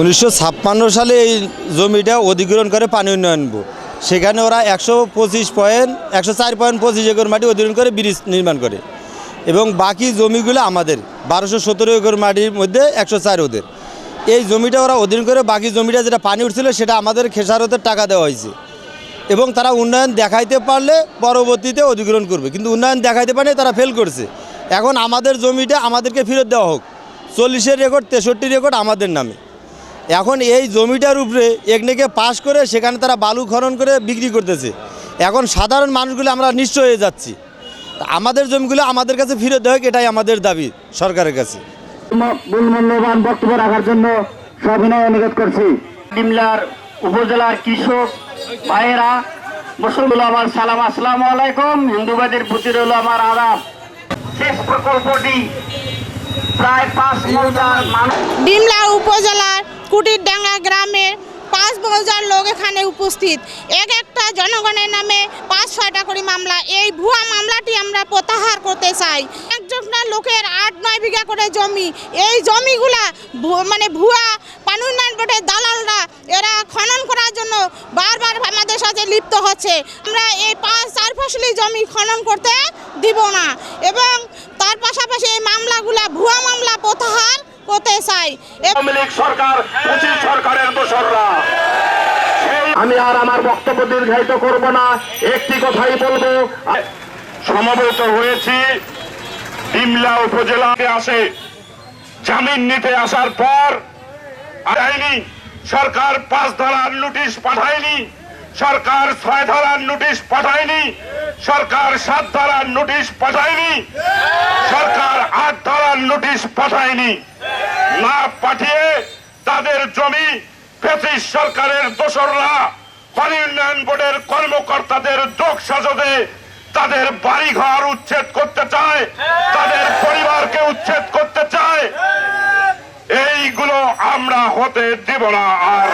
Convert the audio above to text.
উনিশশো ছাপ্পান্ন সালে এই জমিটা অধিগ্রহণ করে পানি উন্নয়ন বোর্ড। সেখানে ওরা একশো পঁচিশ পয়েন্ট, একশো চার পয়েন্ট পঁচিশ একর মাটি অধিগ্রহণ করে ব্রিজ নির্মাণ করে। এবং বাকি জমিগুলো আমাদের, বারোশো সতেরো একর মাটির মধ্যে একশো চার ওদের। এই জমিটা ওরা অধিগ্রহণ করে, বাকি জমিটা যেটা পানি উঠছিল সেটা আমাদের খেসারতের টাকা দেওয়া হয়েছে। এবং তারা উন্নয়ন দেখাইতে পারলে পরবর্তীতে অধিগ্রহণ করবে। কিন্তু উন্নয়ন দেখাইতে পারলে তারা ফেল করছে। এখন আমাদের জমিটা আমাদেরকে ফেরত দেওয়া হোক। চল্লিশের রেকর্ড তেষট্টি রেকর্ড আমাদের নামে। এখন এই জমিটার উপরে একনেকে পাশ করে সেখানে তারা বালু খনন করে বিক্রি করতেছে। এখন সাধারণ মানুষগুলো আমরা নিশ্চয় হয়ে যাচ্ছি। আমাদের জমিগুলো আমাদের কাছে ফিরে দেওয়া হোক এটাই আমাদের দাবি সরকারের কাছে। মূল্যবান বক্তব্য রাখার জন্য সবিনয় অনুরোধ করছি। ডিমলার উপজেলার কৃষক ভাইয়েরা মুসলমান আমার সালাম আসসালামু আলাইকুম। হিন্দুবাদের প্রতি রইল আমার আদাব। শেষ প্রকল্পটি প্রায় পাঁচ হাজার মানুষ ডিমলা উপজেলার কুটিরডাঙ্গা গ্রামের পাঁচ হাজার লোক এখানে উপস্থিত। এক একটা জনগণের নামে পাঁচ, ছয়টা করে মামলা। এই ভুয়া মামলাটি আমরা প্রত্যাহার করতে চাই। একজনটা লোকের আট, নয় বিঘা করে জমি। এই জমিগুলা মানে ভুয়া পানি উন্নয়ন বোর্ডের দালালরা এরা খনন করার জন্য বারবার আমাদের সাথে লিপ্ত হচ্ছে। আমরা এই পাঁচ চার ফসলি জমি খনন করতে দিব না। এবং তার পাশাপাশি এই মামলাগুলা ভুয়া মামলা প্রত্যাহার করতে চাই? সরকার সরকারের দোসররা। আমি আর আমার বক্তব্য দীর্ঘায়িত করব না, একটি কথাই বলব। সমবেত হয়েছি, ডিমলা উপজেলাতে আসে, জামিন নিতে আসার পর আইনি সরকার পাঁচ ধারার নোটিশ পাঠায়নি, সরকার ছয় ধারার নোটিশ পাঠায়নি, সরকার সাত ধারার নোটিশ পাঠায়নি, সরকার আট ধারার নোটিশ পাঠায়নি। না পাঠিয়ে তাদের জমি ব্রিটিশ সরকারের দোসররা পানি উন্নয়ন বোর্ডের কর্মকর্তাদের যোগ সাজতে তাদের বাড়িঘর উচ্ছেদ করতে চায়, তাদের পরিবারকে উচ্ছেদ করতে চায়। এইগুলো আমরা হতে দেব না আর।